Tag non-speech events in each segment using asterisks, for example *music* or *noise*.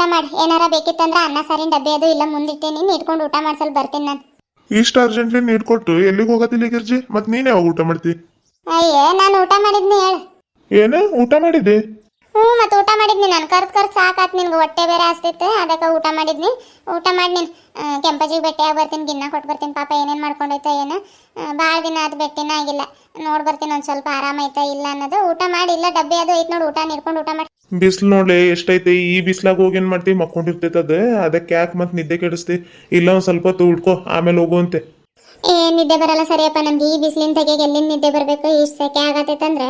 ಊಟ ಮಾಡಿ. ಏನಾರ ಬೇಕಿತ್ತಂದ್ರೆ ಅನ್ನ ಸಾರಿನ ಡಬ್ಬಿ ಅದು ಇಲ್ಲ ಮುಂದಿಟ್ಟೇನಿ ಇಟ್ಕೊಂಡು ಊಟ ಮಾಡ್ಸಲ್ ಬರ್ತೀನಿ ನಾನು. ಇಷ್ಟ ಅರ್ಜೆಂಟ್ಲಿ ನೀಡ್ ಕೊಟ್ಟು ಎಲ್ಲಿಗೆ ಹೋಗತ್ತಿಲ್ಲ ಗಿರ್ಜಿ? ಮತ್ ನೀನ್ ಯಾವಾಗ ಊಟ ಮಾಡ್ತಿ? ಅಯ್ಯೇ ನಾನು ಊಟ ಮಾಡಿದ್ನಿ ಹೇಳು. ಏನು? ಊಟ ಮಾಡಿದ್ದೆ? ಹ್ಞೂ ಮತ್ತೆ ಊಟ ಮಾಡಿದ್ನಿ ನಾನು. ಕರ್ದು ಕರ್ದು ಸಾಕಾತ್ ನಿನ್ಗೆ. ಹೊಟ್ಟೆ ಬೇರೆ ಹಸ್ತಿತ್ತು ಅದಕ್ಕೆ ಊಟ ಮಾಡಿದ್ನಿ. ಊಟ ಮಾಡಿ ನೀನು ಕೆಂಪಜಿಗೆ ಭೇಟಿಯಾಗಿ ಬರ್ತೀನಿ ಗಿನ್ನ ಕೊಟ್ಟು ಬರ್ತೀನಿ. ಪಾಪ ಏನೇನು ಮಾಡ್ಕೊಂಡೈತೆ ಏನು. ಭಾಳ ದಿನ ಅದು ಬೆಟ್ಟಿನ ಆಗಿಲ್ಲ. ನೋಡಿ ಬರ್ತೀನಿ ಒಂದು ಸ್ವಲ್ಪ ಆರಾಮೈತಾ ಇಲ್ಲ ಅನ್ನೋದು. ಊಟ ಮಾಡಿ ಇಲ್ಲ ಡಬ್ಬಿ ಅದು ಐತೆ ನೋಡಿ. ಊಟ ನೀಡ್ಕೊಂಡು ಊಟ ಮಾಡಿ ಬಿಸ್ಲು ನೋಡ್ಲೆ, ಎಷ್ಟೈತೆ? ಈ ಬಿಸ್ಲಾಗ ಹೋಗಿ ಏನ್ ಮಾಡ್ತಿ? ಮಕ್ಕೊಂಡಿರ್ತೈತದ ಅದ. ಅದಕ್ಕೆ ಯಾಕೆ ನಿದ್ದೆ ಕೆಡಿಸ್ತಿ? ಇಲ್ಲ, ಒಂದ್ ಸ್ವಲ್ಪ ಹೊತ್ತು ಉಳ್ಕೊ, ಆಮೇಲೆ ಹೋಗುವಂತೆ ಏ, ನಿದ್ದೆ ಬರಲ್ಲ ಸರಿಯಪ್ಪ. ನಮ್ಗೆ ಈ ಬಿಸಿಲಿನ ತೆಗೆಗೆ ಎಲ್ಲಿಂದ ನಿದ್ದೆ ಬರಬೇಕು? ಇಷ್ಟು ಸೆಕೆ ಅಂದ್ರೆ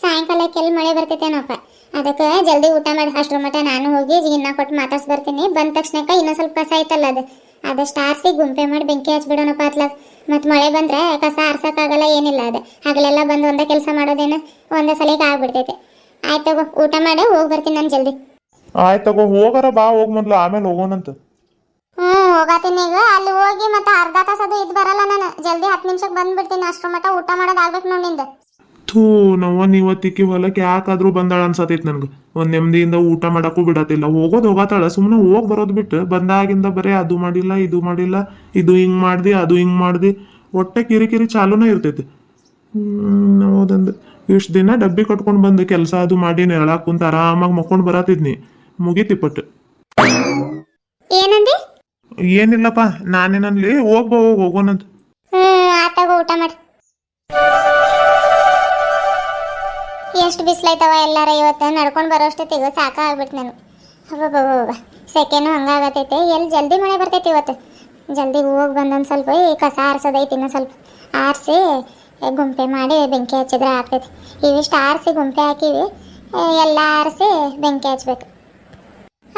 ಸಾಯಂಕಾಲಕ್ಕೆ ಎಲ್ಲಿ ಮಳೆ ಬರ್ತೈತೇನಪ್ಪ ಅದಕ್ಕೆ ಜಲ್ದಿ ಊಟ ಮಾಡಿ, ಅಷ್ಟ್ರ ಮಟ್ಟ ನಾನು ಹೋಗಿ ಜಿನ್ನ ಕೊಟ್ಟು ಮಾತಾಡ್ಸಿ ಬರ್ತೀನಿ. ಬಂದ ತಕ್ಷಣಕ್ಕೆ ಇನ್ನೂ ಸ್ವಲ್ಪ ಕಸ ಐತಲ್ಲ ಅದು. ಅದಷ್ಟು ಆರಿಸಿ ಗುಂಪೆ ಮಾಡಿ ಬೆಂಕಿ ಹಚ್ಬಿಡೋಣಪ್ಪ ಅತ್ಲಾಗ ಮತ್ತು ಮಳೆ ಬಂದ್ರೆ ಕಸ ಆರ್ಸಕ್ಕಾಗಲ್ಲ, ಏನಿಲ್ಲ ಅದು. ಹಗಲೆಲ್ಲ ಬಂದು ಒಂದೇ ಕೆಲಸ ಮಾಡೋದೇನು? ಒಂದೇ ಸಲಿಗೆ ಆಗ್ಬಿಡ್ತೈತೆ. ಆಯ್ತು ತಗೋ ಊಟ ಮಾಡಿ ಹೋಗಿ ಬರ್ತೀನಿ ನಾನು ಜಲ್ದಿ. ಆಯ್ತು ತಗೋ ಹೋಗಾರ ಬಾ ಹೋಗ್ ಮೊದ್ಲು ಆಮೇಲೆ ಹೋಗೋಣಂತ. ಹ್ಞೂ ಹೋಗತ್ತೀನಿ ಈಗ. ಅಲ್ಲಿ ಹೋಗಿ ಮತ್ತೆ ಅರ್ಧ ತಾಸು ಅದು ಇದು ಬರಲ್ಲ ನಾನು. ಜಲ್ದಿ ಹತ್ತು ನಿಮಿಷಕ್ಕೆ ಬಂದ್ಬಿಡ್ತೀನಿ. ಅಷ್ಟ್ರ ಮಟ್ಟ ಊಟ ಮಾಡೋದಾಗ್ಬೇಕು ನೋಡಿ ನಿಂದ. ಥೂ ನವ್ವನ್ ಇವತ್ತಿಕ್ಕಿ ಹೊಲಕ್ಕೆ ಯಾಕಾದ್ರೂ ಬಂದಾಳ ಅನ್ಸತೈತ್ ನನ್ಗೆ. ಒಂದ್ ನೆಮ್ಮದಿಯಿಂದ ಊಟ ಮಾಡಕ್ಕೂ ಬಿಡತಿಲ್ಲ ಹೋಗೋದು ಹೋಗತ್ತಾಳ ಸುಮ್ಮನೆ ಹೋಗಿ ಬರೋದು ಬಿಟ್ಟು ಬಂದಾಗಿಂದ ಬರೇ ಅದು ಮಾಡಿಲ್ಲ ಇದು ಮಾಡಿಲ್ಲ ಇದು ಹಿಂಗ್ ಮಾಡ್ದಿ ಅದು ಹಿಂಗ್ ಮಾಡ್ದಿ. ಹೊಟ್ಟೆ ಕಿರಿಕಿರಿ ಚಾಲೂನೇ ಇರ್ತೈತಿ. ಹ್ಮ್ ಹೌದಂದು ಇಷ್ಟು ದಿನ ಡಬ್ಬಿ ಕಟ್ಕೊಂಡು ಬಂದು ಕೆಲಸ ಅದು ಮಾಡಿ ನೆರಳಾಕ್ ಕುಂತ ಆರಾಮಾಗಿ ಮಕ್ಕೊಂಡು ಬರತಿದ್ನಿ. ಮುಗೀತಿಪ್ಪಟ್ಟು ಏನಂದಿ? ಏನಿಲ್ಲಪ್ಪ ನಾನೇನಲ್ಲಿ ಹೋಗ್ಬೋ ಹೋಗೋನಂತ ಆತಾಗ ಊಟ ಮಾಡಿ. ಎಷ್ಟು ಬಿಸಿಲೈತವ ಎಲ್ಲಾರ ಇವತ್ತು? ನಡ್ಕೊಂಡು ಬರೋಷ್ಟೊತ್ತಿಗೆ ಸಾಕಾಗ್ಬಿಟ್ಟು ನಾನು. ಅಬ್ಬಬ್ಬಬ್ಬ ಸೆಕೆನು ಹಂಗಾಗತೈತೆ ಎಲ್ಲಿ ಜಲ್ದಿ ಮಳೆ ಬರ್ತೈತಿ ಇವತ್ತು? ಜಲ್ದಿ ಹೋಗಿ ಬಂದೊಂದು ಸ್ವಲ್ಪ ಈ ಕಸ ಆರಿಸೋದೈತಿ ಇನ್ನೊಂದು ಸ್ವಲ್ಪ. ಆರಿಸಿ ಗುಂಪೆ ಮಾಡಿ ಬೆಂಕಿ ಹಚ್ಚಿದ್ರೆ ಆಗ್ತೈತಿ. ಇವಿಷ್ಟು ಆರಿಸಿ ಗುಂಪೆ ಹಾಕಿವಿ. ಎಲ್ಲ ಆರಿಸಿ ಬೆಂಕಿ ಹಚ್ಬೇಕು.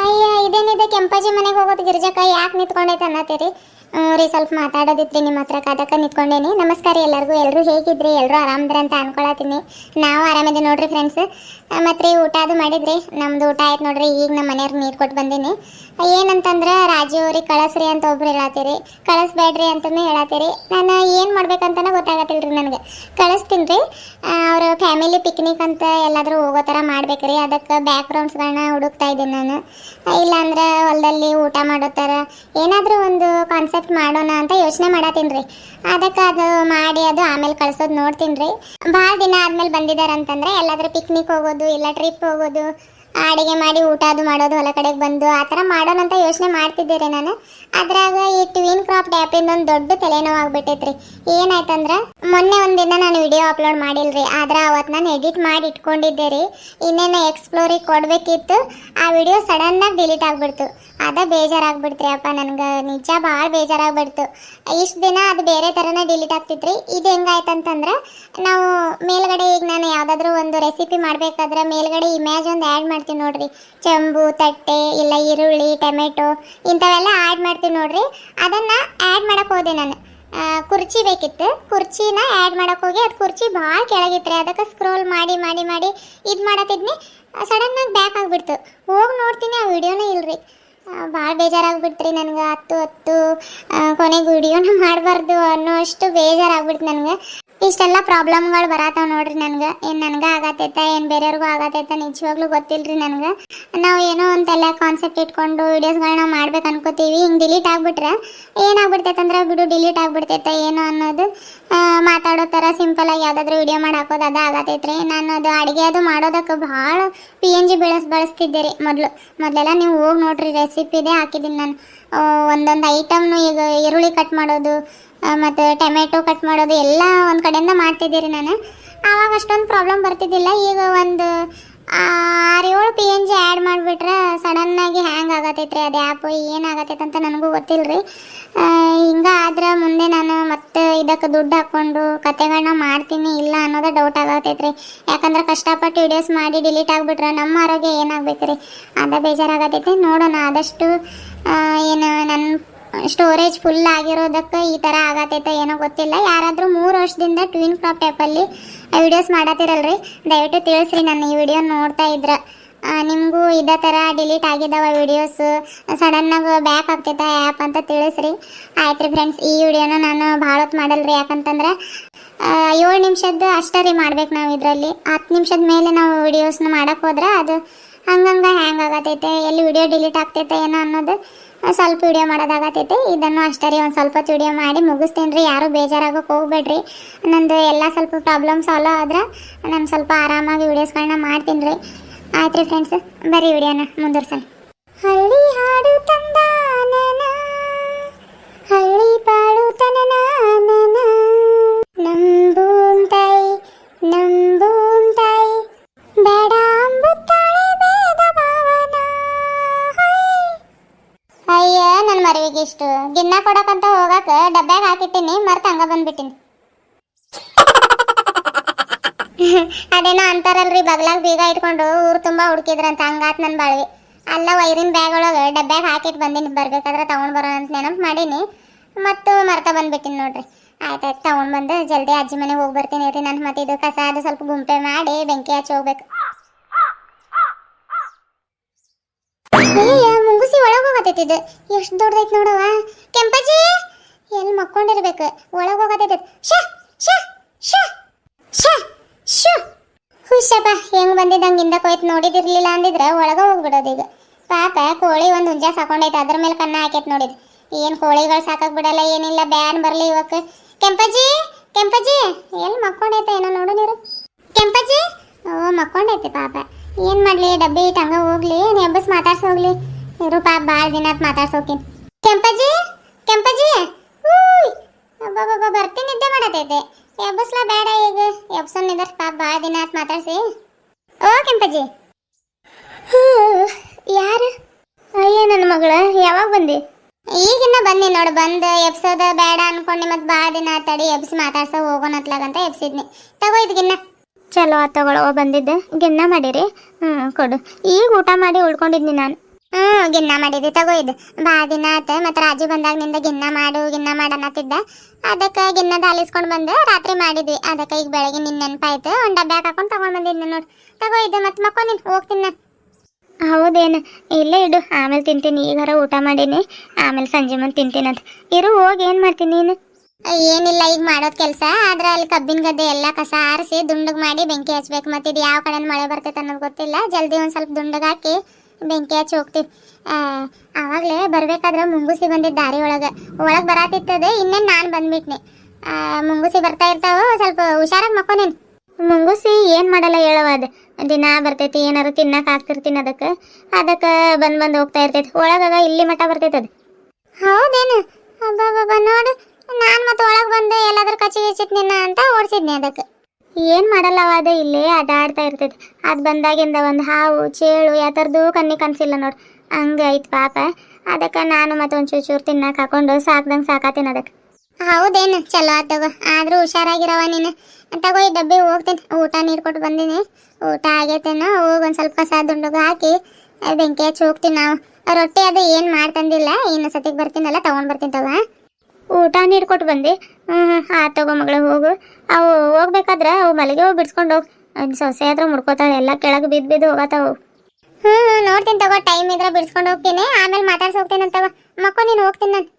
ಅಯ್ಯ, ಇದೇನಿದೆ ಕೆಂಪಾಜಿ ಮನೆಗೆ ಹೋಗೋದು ಗಿರ್ಜಕ್ಕ? ಯಾಕೆ ನಿಂತ್ಕೊಂಡೈತೆ ಅನ್ನತ್ತೀರಿ? ರೀ ಸ್ವಲ್ಪ ಮಾತಾಡೋದಿತ್ರಿ ನಿಮ್ಮ ಹತ್ರ ಕದಕ ನಿಂತ್ಕೊಂಡೇನಿ. ನಮಸ್ಕಾರ ಎಲ್ಲರಿಗೂ. ಎಲ್ಲರೂ ಹೇಗಿದ್ರಿ? ಎಲ್ಲರೂ ಆರಾಮದ್ರಿ ಅಂತ ಅನ್ಕೊಳತೀನಿ ನಾವು ಆರಾಮಿದೆ ನೋಡ್ರಿ ಫ್ರೆಂಡ್ಸ್ ಮತ್ತು ರೀ ಊಟ ಅದು ಮಾಡಿದ್ರಿ? ನಮ್ದು ಊಟ ಆಯ್ತು ನೋಡ್ರಿ. ಈಗ ನಮ್ಮ ಮನೆಯವ್ರಿಗೆ ನೀರು ಕೊಟ್ಟು ಬಂದೀನಿ. ಏನಂತಂದ್ರೆ ರಾಜು ಅವ್ರಿಗೆ ಕಳಿಸ್ರಿ ಅಂತ ಒಬ್ರು ಹೇಳತ್ತೀರಿ ಕಳಿಸ್ಬೇಡ್ರಿ ಅಂತಲೂ ಹೇಳತ್ತೀರಿ ನಾನು ಏನು ಮಾಡ್ಬೇಕಂತನೇ ಗೊತ್ತಾಗತ್ತಿಲ್ಲ ರೀ ನನಗೆ. ಕಳಿಸ್ತೀನಿ ರೀ ಅವ್ರ ಫ್ಯಾಮಿಲಿ ಪಿಕ್ನಿಕ್ ಅಂತ ಎಲ್ಲಾದರೂ ಹೋಗೋ ಥರ ಮಾಡ್ಬೇಕ್ರಿ. ಅದಕ್ಕೆ ಬ್ಯಾಕ್ಗ್ರೌಂಡ್ಸ್ಗಳನ್ನ ಹುಡುಕ್ತಾ ಇದ್ದೀನಿ ನಾನು. ಇಲ್ಲಾಂದ್ರೆ ಹೊಲದಲ್ಲಿ ಊಟ ಮಾಡೋ ಥರ ಏನಾದರೂ ಒಂದು ಕಾನ್ಸೆಪ್ಟ್ ಮಾಡೋಣ ಅಂತ ಯೋಚನೆ ಮಾಡತ್ತೀನಿ ರೀ. ಅದಕ್ಕೆ ಅದು ಮಾಡಿ ಅದು ಆಮೇಲೆ ಕಳ್ಸೋದು ನೋಡ್ತೀನಿ ರೀ. ಭಾಳ ದಿನ ಆದ್ಮೇಲೆ ಬಂದಿದ್ದಾರೆ ಅಂತಂದ್ರೆ ಎಲ್ಲಾದ್ರೂ ಪಿಕ್ನಿಕ್ ಹೋಗೋದು, ಇಲ್ಲ ಟ್ರಿಪ್ ಹೋಗೋದು, ಅಡಿಗೆ ಮಾಡಿ ಊಟ ಅದು ಮಾಡೋದು, ಹೊಲ ಕಡೆಗೆ ಬಂದು ಆ ಥರ ಮಾಡೋಣ ಅಂತ ಯೋಚನೆ ಮಾಡ್ತಿದ್ದೆ ರೀ ನಾನು. ಅದ್ರಾಗ ಈ ಟ್ವಿನ್ ಕ್ರಾಪ್ ಇಂದ ಒಂದು ದೊಡ್ಡ ತಲೆನೋವು ಆಗ್ಬಿಟ್ಟೈತ್ರಿ. ಏನಾಯ್ತಂದ್ರೆ ಮೊನ್ನೆ ಒಂದಿನ ನಾನು ವಿಡಿಯೋ ಅಪ್ಲೋಡ್ ಮಾಡಿಲ್ರಿ. ಆದ್ರೆ ಅವತ್ತು ನಾನು ಎಡಿಟ್ ಮಾಡಿ ಇಟ್ಕೊಂಡಿದ್ದೆ ರೀ. ಇನ್ನೇನು ಎಕ್ಸ್ಪ್ಲೋರಿಗೆ ಕೊಡಬೇಕಿತ್ತು. ಆ ವಿಡಿಯೋ ಸಡನ್ನಾಗಿ ಡಿಲೀಟ್ ಆಗ್ಬಿಡ್ತು. ಅದ ಬೇಜಾರಾಗ್ಬಿಡ್ತ್ರಿ ಅಪ್ಪ, ನನಗೆ ನಿಜ ಭಾಳ ಬೇಜಾರಾಗ್ಬಿಡ್ತು. ಇಷ್ಟು ದಿನ ಅದು ಬೇರೆ ಥರನೇ ಡಿಲೀಟ್ ಆಗ್ತಿತ್ರಿ, ಇದು ಹೆಂಗಾಯ್ತಂತಂದ್ರೆ ನಾವು ಮೇಲ್ಗಡೆ ಈಗ ನಾನು ಯಾವುದಾದ್ರೂ ಒಂದು ರೆಸಿಪಿ ಮಾಡಬೇಕಾದ್ರೆ ಮೇಲ್ಗಡೆ ಇಮೇಜ್ ಒಂದು ಆ್ಯಡ್ ಮಾಡ್ತೀವಿ ನೋಡ್ರಿ. ಚಂಬು, ತಟ್ಟೆ, ಇಲ್ಲ ಈರುಳ್ಳಿ, ಟೊಮೆಟೊ, ಇಂಥವೆಲ್ಲ ಆ್ಯಡ್ ಮಾಡ್ತೀವಿ ನೋಡ್ರಿ. ಅದನ್ನು ಆ್ಯಡ್ ಮಾಡಕ್ಕೆ ಹೋದೆ ನಾನು. ಕುರ್ಚಿ ಬೇಕಿತ್ತು. ಕುರ್ಚಿನ ಆ್ಯಡ್ ಮಾಡೋಕೆ ಹೋಗಿ ಅದು ಕುರ್ಚಿ ಭಾಳ ಕೆಳಗಿತ್ರಿ. ಅದಕ್ಕೆ ಸ್ಕ್ರೋಲ್ ಮಾಡಿ ಮಾಡಿ ಮಾಡಿ ಇದು ಮಾಡತ್ತಿದ್ನಿ. ಸಡನ್ನಾಗಿ ಬ್ಯಾಕ್ ಆಗಿಬಿಡ್ತು. ಹೋಗಿ ನೋಡ್ತೀನಿ, ಆ ವಿಡಿಯೋನೇ ಇಲ್ರಿ. ಭಾಳ ಬೇಜಾರಾಗ್ಬಿಡ್ತ್ರಿ ನನಗೆ. ಹತ್ತು ಹತ್ತು ಕೊನೆಗೆ ವಿಡಿಯೋನ *laughs* ಮಾಡಬಾರ್ದು ಅನ್ನೋ ಅಷ್ಟು ಬೇಜಾರಾಗ್ಬಿಡ್ತು ನನಗೆ. ಇಷ್ಟೆಲ್ಲ ಪ್ರಾಬ್ಲಮ್ಗಳು ಬರತ್ತಾವ ನೋಡ್ರಿ ನನ್ಗೆ. ಏನು ನನಗೆ ಆಗತ್ತೈತ, ಏನು ಬೇರೆಯವ್ರಿಗೂ ಆಗತ್ತೈತ ನಿಜವಾಗ್ಲೂ ಗೊತ್ತಿಲ್ರಿ ನನಗೆ. ನಾವು ಏನೋ ಒಂದೆಲ್ಲ ಕಾನ್ಸೆಪ್ಟ್ ಇಟ್ಕೊಂಡು ವೀಡಿಯೋಸ್ಗಳನ್ನ ಮಾಡ್ಬೇಕು ಅನ್ಕೋತೀವಿ. ಹಿಂಗೆ ಡಿಲೀಟ್ ಆಗಿಬಿಟ್ರೆ ಏನಾಗ್ಬಿಡ್ತೈತೆ ಅಂದ್ರೆ ಬಿಡು ಡಿಲೀಟ್ ಆಗಿಬಿಡ್ತೈತ ಏನು ಅನ್ನೋದು. ಮಾತಾಡೋ ಥರ ಸಿಂಪಲಾಗಿ ಯಾವುದಾದ್ರೂ ವಿಡಿಯೋ ಮಾಡಿ ಹಾಕೋದು ಅದು ಆಗತೈತ್ರಿ ನಾನು ಅದು ಅಡುಗೆ ಅದು ಮಾಡೋದಕ್ಕೆ ಭಾಳ ಪಿ ಎನ್ ಜಿ ಬೆಳೆಸ್ ಬಳಸ್ತಿದ್ದೆ ರೀ ಮೊದಲು. ಮೊದಲೆಲ್ಲ ನೀವು ಹೋಗಿ ನೋಡ್ರಿ ರೆಸಿಪಿದೇ ಹಾಕಿದ್ದೀನಿ ನಾನು. ಒಂದೊಂದು ಐಟಮ್ನು ಈಗ ಈರುಳ್ಳಿ ಕಟ್ ಮಾಡೋದು ಮತ್ತು ಟೊಮೆಟೊ ಕಟ್ ಮಾಡೋದು ಎಲ್ಲ ಒಂದು ಕಡೆಯಿಂದ ಮಾಡ್ತಿದ್ದೀರಿ ನಾನು. ಆವಾಗ ಅಷ್ಟೊಂದು ಪ್ರಾಬ್ಲಮ್ ಬರ್ತಿದ್ದಿಲ್ಲ. ಈಗ ಒಂದು ಆರು ಏಳು ಪಿ ಎನ್ ಜಿ ಆ್ಯಡ್ ಮಾಡಿಬಿಟ್ರೆ ಸಡನ್ನಾಗಿ ಹ್ಯಾಂಗ್ ಆಗತೈತ್ರಿ ಅದು ಆ್ಯಪ್ ಏನಾಗತ್ತೈತೆ ಅಂತ ನನಗೂ ಗೊತ್ತಿಲ್ಲ ರೀ ಹಿಂಗೆ ಆದ್ರೆ ಮುಂದೆ ನಾನು ಮತ್ತೆ ಇದಕ್ಕೆ ದುಡ್ಡು ಹಾಕ್ಕೊಂಡು ಕತೆಗಳನ್ನ ಮಾಡ್ತೀನಿ, ಇಲ್ಲ ಅನ್ನೋದು ಡೌಟ್ ಆಗತ್ತೈತ್ರಿ. ಯಾಕಂದ್ರೆ ಕಷ್ಟಪಟ್ಟು ವಿಡಿಯೋಸ್ ಮಾಡಿ ಡಿಲೀಟ್ ಆಗಿಬಿಟ್ರೆ ನಮ್ಮ ಆರೋಗ್ಯ ಏನಾಗಬೇಕ್ರಿ? ಅದ ಬೇಜಾರಾಗತೈತಿ ನೋಡೋಣ, ಆದಷ್ಟು ಏನು ನನ್ನ ಸ್ಟೋರೇಜ್ ಫುಲ್ ಆಗಿರೋದಕ್ಕೆ ಈ ಥರ ಆಗತೈತೆ ಏನೋ ಗೊತ್ತಿಲ್ಲ. ಯಾರಾದರೂ ಮೂರು ವರ್ಷದಿಂದ ಟ್ವಿನ್ ಕ್ರಾಪ್ ಟೈಪಲ್ಲಿ ವಿಡಿಯೋಸ್ ಮಾಡತ್ತಿರಲ್ರಿ? ದಯವಿಟ್ಟು ತಿಳಿಸ್ರಿ, ನಾನು ಈ ವಿಡಿಯೋ ನೋಡ್ತಾ ಇದ್ರೆ. ನಿಮಗೂ ಇದೇ ಥರ ಡಿಲೀಟ್ ಆಗಿದ್ದಾವ ವಿಡಿಯೋಸ್ ಸಡನ್ನಾಗಿ ಬ್ಯಾಕ್ ಆಗ್ತೈತೆ ಆ್ಯಪ್ ಅಂತ ತಿಳಿಸ್ರಿ. ಆಯ್ತು ರೀ ಫ್ರೆಂಡ್ಸ್ ಈ ವಿಡಿಯೋನ ನಾನು ಭಾಳ ಹೊತ್ತು ಮಾಡಲ್ರಿ. ಯಾಕಂತಂದ್ರೆ ಏಳು ನಿಮಿಷದ್ದು ಅಷ್ಟೇ ರೀ ಮಾಡ್ಬೇಕು ನಾವು ಇದರಲ್ಲಿ. ಹತ್ತು ನಿಮಿಷದ ಮೇಲೆ ನಾವು ವಿಡಿಯೋಸ್ನ ಮಾಡೋಕ್ಕೆ ಹೋದ್ರೆ ಅದು ಹಂಗೆ ಹ್ಯಾಂಗ್ ಆಗತೈತೆ ಎಲ್ಲಿ ವಿಡಿಯೋ ಡಿಲೀಟ್ ಆಗ್ತೈತೆ ಏನೋ ಅನ್ನೋದು ಸ್ವಲ್ಪ ವಿಡಿಯೋ ಮಾಡೋದಾಗತ್ತೈತೆ ಇದನ್ನು ಅಷ್ಟೇ ರೀ, ಒಂದು ಸ್ವಲ್ಪ ವಿಡಿಯೋ ಮಾಡಿ ಮುಗಿಸ್ತೀನಿ ರೀ. ಯಾರೂ ಬೇಜಾರಾಗೋಕೆ ಹೋಗ್ಬೇಡ್ರಿ. ನಂದು ಎಲ್ಲ ಸ್ವಲ್ಪ ಪ್ರಾಬ್ಲಮ್ ಸಾಲ್ವ್ ಆದ್ರೆ ನಾನು ಸ್ವಲ್ಪ ಆರಾಮಾಗಿ ವಿಡಿಯೋಸ್ಗಳನ್ನ ಮಾಡ್ತೀನಿ ರೀ. ಆಯ್ತು ರೀ ಫ್ರೆಂಡ್ಸ್ ಬರೀ ವಿಡಿಯೋನ ಮುಂದುವರ್ಸೋಣ. ಹಳ್ಳಿ ಹಾಡು ತಂದ ಹಳ್ಳಿ ಪಾಡು ತನನ ಬಂದ್ಬಿಟ್ಟಿನಿ. *laughs* ಅದೇನೋ ಅಂತಾರಲ್ರಿ, ಬಗ್ಲಾಗ ಬೀಗ ಇಟ್ಕೊಂಡು ಊರು ತುಂಬಾ ಹುಡುಕಿದ್ರಂತ, ಹಂಗಾತ್ ನನ್ನ ಬಾಳ್ವಿ. ಅಲ್ಲ, ವೈರಿನ ಬ್ಯಾಗ್ ಒಳಗೆ ಡಬ್ಬ್ಯಾಗ ಹಾಕಿಟ್ ಬಂದಿನಿ, ಬರ್ಬೇಕಾದ್ರೆ ತಗೊಂಡ್ ಬರೋಣ ಅಂತ ನೆನಪು ಮಾಡೀನಿ. ಮತ್ತು ಮರ್ತ ಬಂದ್ಬಿಟ್ಟಿನಿ ನೋಡ್ರಿ. ಆಯ್ತಾಯ್ತು ತಗೊಂಡ್ ಬಂದು ಜಲ್ದಿ ಅಜ್ಜಿ ಮನೆಗೆ ಹೋಗಿ ಬರ್ತೀನಿ ರೀ, ನಾನು ಮತ್ತೆ ಇದು ಕಸ ಅದು ಸ್ವಲ್ಪ ಗುಂಪೆ ಮಾಡಿ ಬೆಂಕಿ ಹಚ್ಚಿ ಹೋಗ್ಬೇಕು. ಮುಂಗುಸಿ ಒಳಗೆ ಎಷ್ಟು ದೊಡ್ಡದೈತಿ ನೋಡವ ಕೆಂಪಜ್ಜಿ! ಎಲ್ಲಿ ಮಕ್ಕೊಂಡಿರ್ಬೇಕು? ಒಳಗೆ ಶ ಹುಷಪ್ಪ, ಹೆಂಗ್ ಬಂದಿದ್ದಂಗ ಹಿಂದ ಕೊಯ್ತು ನೋಡಿದಿರ್ಲಿಲ್ಲ ಅಂದಿದ್ರೆ ಒಳಗ ಹೋಗ್ಬಿಡೋದು ಈಗ. ಪಾಪ, ಕೋಳಿ ಒಂದು ಹುಂಜ ಸಾಕೊಂಡೈತೆ ಅದ್ರ ಮೇಲೆ ಕಣ್ಣ ಹಾಕೈತೆ ನೋಡಿದ್. ಏನ್ ಕೋಳಿಗಳು ಸಾಕಕ್ ಬಿಡಲ್ಲ, ಏನಿಲ್ಲ, ಬ್ಯಾನ್ ಬರಲಿ ಇವಕ್ಕೆ ಕೆಂಪಜಿ ಕೆಂಪಜಿ ಎಲ್ಲಿ ಮಕ್ಕೊಂಡೈತೆ ಏನೋ ನೋಡು ನೀರು. ಕೆಂಪಜ್ಜಿ, ಓ, ಮಕ್ಕೊಂಡೈತೆ ಪಾಪ. ಏನ್ ಮಾಡ್ಲಿ, ಡಬ್ಬಿ ಇಟ್ಟು ಹಂಗ ಹೋಗ್ಲಿ ಎಬ್ಬಸ್ ಮಾತಾಡ್ಸ ಹೋಗ್ಲಿ ಇರು ಪಾಪ ಭಾಳ ದಿನ ಮಾತಾಡ್ಸೋಕಿನ್. ಕೆಂಪಜಿ ಕೆಂಪಜಿ ಅಬ್ಬಬ್ಬಬ್ಬ ಬರ್ತೀನಿ ನಿದ್ದೆ ಮಾಡತೈತೆ ಎಬ್ಬಸ್ಲ ಬೇಡ ಈಗ. ಎಬ್ಸನ್ ಇದಾರ. ಪಾಪ ಭಾಳ ದಿನ ಆತ್ ಮಾತಾಡ್ಸಿ. ಓ, ಕೆಂಪಜ್ಜಿ. ಯಾರು? ಅಯ್ಯ, ನನ್ನ ಮಗಳ. ಯಾವಾಗ ಬಂದಿ? ಈಗಿನ್ನ ಬಂದಿ ನೋಡು. ಬಂದು ಎಬ್ಸೋದ ಬೇಡ ಅನ್ಕೊಂಡು ಮತ್ತೆ ಭಾಳ ದಿನ ತಡಿ ಎಬ್ಸಿ ಮಾತಾಡ್ಸ ಹೋಗೋಣ ಅತ್ಲಾಗಂತ ಎಬ್ಸಿದ್ನಿ. ತಗೋ ಇದ್ಗಿನ್ನ ಚಲೋ ಆತ್ ತಗೊಳವ ಬಂದಿದ್ದೆ. ಗಿನ್ನ ಮಾಡಿರಿ. ಹ್ಞೂ ಕೊಡು. ಈಗ ಊಟ ಮಾಡಿ ಉಳ್ಕೊಂಡಿದ್ನಿ ನಾನು. ಹ್ಞೂ ಗಿನ್ನ ಮಾಡಿದ್ದೆ ತಗೋ ಇದು. ಭಾಳ ದಿನ ಆತ ಮತ್ತ ರಾಜು ಬಂದಾಗ ನಿಂದ ಗಿನ್ನ ಮಾಡು ಗಿನ್ನ ಮಾಡನ್ನತ್ತಿದ್ದ ಅದಕ್ಕೆ ಗಿನ್ನ ದಾಲಿಸ್ಕೊಂಡ್ ಬಂದೆ ರಾತ್ರಿ ಮಾಡಿದ್ವಿ. ಅದಕ್ಕೆ ಈಗ ಬೆಳಗ್ಗೆ ನಿನ್ನ ನೆನಪಾಯ್ತು ಒಂದು ಡಬ್ಬೆ ಹಾಕೊಂಡು ತಗೊಂಡ್ ಬಂದಿದ್ದೆ ನೋಡು. ತಗೋ ಇದು ಮತ್ತೆ ಮಕ್ಕೋ ಹೋಗ್ತೀನಿ ನಾನು ಹೌದೇನು? ಇಲ್ಲೇ ಇಡು ಆಮೇಲೆ ತಿಂತೀನಿ ಈಗಾರ ಊಟ ಮಾಡೀನಿ. ಆಮೇಲೆ ಸಂಜೆ ಮುಂದೆ ತಿಂತೀನಂತ ಇರು ಹೋಗಿ ಏನು ಮಾಡ್ತೀನಿ ನೀನು? ಏನಿಲ್ಲ ಈಗ ಮಾಡೋದ್ ಕೆಲಸ. ಆದ್ರೆ ಅಲ್ಲಿ ಕಬ್ಬಿನ ಗದ್ದೆ ಎಲ್ಲ ಕಸ ಆರಿಸಿ ದುಂಡಗ್ ಮಾಡಿ ಬೆಂಕಿ ಹಚ್ಬೇಕು. ಮತ್ತೆ ಇದು ಯಾವ ಕಡೆ ಮಳೆ ಬರ್ತೈತೆ ಅನ್ನೋದು ಗೊತ್ತಿಲ್ಲ. ಜಲ್ದಿ ಒಂದು ಸ್ವಲ್ಪ ದುಂಡಗ್ ಹಾಕಿ ಬೆಂಕಿ ಹಚ್ಚಿ ಹೋಗ್ತೀವಿ ಆವಾಗಲೇ ಬರಬೇಕಾದ್ರೆ ಮುಂಗುಸಿ ಬಂದಿದ್ದ ದಾರಿ ಒಳಗೆ. ಒಳಗೆ ಬರಾತಿತ್ತದ, ಇನ್ನೇನು ನಾನು ಬಂದ್ಬಿಟ್ನಿ. ಮುಂಗುಸಿ ಬರ್ತಾ ಇರ್ತಾವ, ಸ್ವಲ್ಪ ಹುಷಾರಾಗಿ ಮಕ್ಕೋನೇನು. ಮುಂಗುಸಿ ಏನು ಮಾಡಲ್ಲ ಹೇಳವ ಅದು. ದಿನ ಬರ್ತೈತಿ, ಏನಾರು ತಿನ್ನಕ್ಕೆ ಹಾಕ್ತಿರ್ತೀನಿ ಅದಕ್ಕೆ. ಅದಕ್ಕೆ ಬಂದು ಬಂದು ಹೋಗ್ತಾ ಇರ್ತೈತಿ. ಒಳಗಾಗ ಇಲ್ಲಿ ಮಠ ಬರ್ತೈತೆ ಅದು. ಹೌದೇನು? ಬಾಬಾ ನೋಡು, ನಾನು ಮತ್ತೆ ಒಳಗೆ ಬಂದು ಎಲ್ಲಾದ್ರೂ ಕಚ್ಚಿ ಗಿಚ್ಚಿತ್ ನಿನ್ನ ಅಂತ ಓಡಿಸಿದ್ನಿ ಅದಕ್ಕೆ. ಏನು ಮಾಡಲ್ಲವ ಅದು ಇಲ್ಲೇ ಅಡ್ಡಾಡ್ತಾ ಇರ್ತೈತಿ. ಅದು ಬಂದಾಗಿಂದ ಒಂದು ಹಾವು, ಚೇಳು ಯಾವ ಥರದ್ದು ಕಣ್ಣಿ ಕನ್ಸಿಲ್ಲ ನೋಡು. ಹಂಗಾಯ್ತು ಪಾಪ. ಅದಕ್ಕೆ ನಾನು ಮತ್ತೆ ಒಂದು ಚೂರು ಚೂರು ತಿನ್ನಕ್ಕೆ ಹಾಕೊಂಡು ಸಾಕ್ದಂಗೆ ಸಾಕಾತೀನಿ ಅದಕ್ಕೆ ಹೌದೇನು? ಚಲೋ ಆತ್ ತಗೋ. ಆದ್ರೂ ಹುಷಾರಾಗಿರವ ನೀನು. ತಗೋ ಈ ಡಬ್ಬಿ ಹೋಗ್ತೀನಿ. ಊಟ ನೀರು ಕೊಟ್ಟು ಬಂದೀನಿ. ಊಟ ಆಗೈತೇನೋ? ಹೋಗಿ ಒಂದು ಸ್ವಲ್ಪ ಕಸ ಹಾಕಿ ಬೆಂಕಿ ಹಚ್ಚಿ ಹೋಗ್ತೀನಿ ನಾವು. ರೊಟ್ಟಿ ಅದು ಏನು ಮಾಡ್ತಂದಿಲ್ಲ. ಇನ್ನು ಸತಿಗೆ ಬರ್ತೀನಲ್ಲ, ತಗೊಂಡ್ ಬರ್ತೀನಿ ತಗೋ ಊಟ ನೀರು ಕೊಟ್ಟು ಬಂದು ಆ ತಗೋ ಮಗಳು ಹೋಗು ಅವು ಹೋಗ್ಬೇಕಾದ್ರೆ ಅವು ಮಲ್ಲಿಗೆ ಹೋಗಿ ಬಿಡ್ಸ್ಕೊಂಡು ಹೋಗಿ ಸೊಸೆ ಹತ್ರ ಮುಡ್ಕೋತಾಳೆ ಎಲ್ಲ ಕೆಳಗೆ ಬಿದ್ದು ಬಿದ್ದು ಹೋಗತ್ತಾವು ಹ್ಞೂ ನೋಡ್ತೀನಿ ತಗೋ ಟೈಮ್ ಇದ್ರೆ ಬಿಡ್ಸ್ಕೊಂಡು ಹೋಗ್ತೀನಿ ಆಮೇಲೆ ಮಾತಾಡ್ಸಿ ಹೋಗ್ತೀನಿ ಅಂತವ ಮಕ್ಕ ನೀನು ಹೋಗ್ತೀನಿ ನಾನು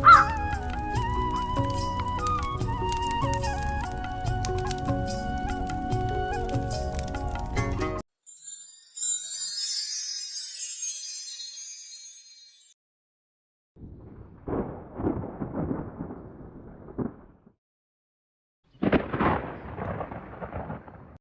Ah!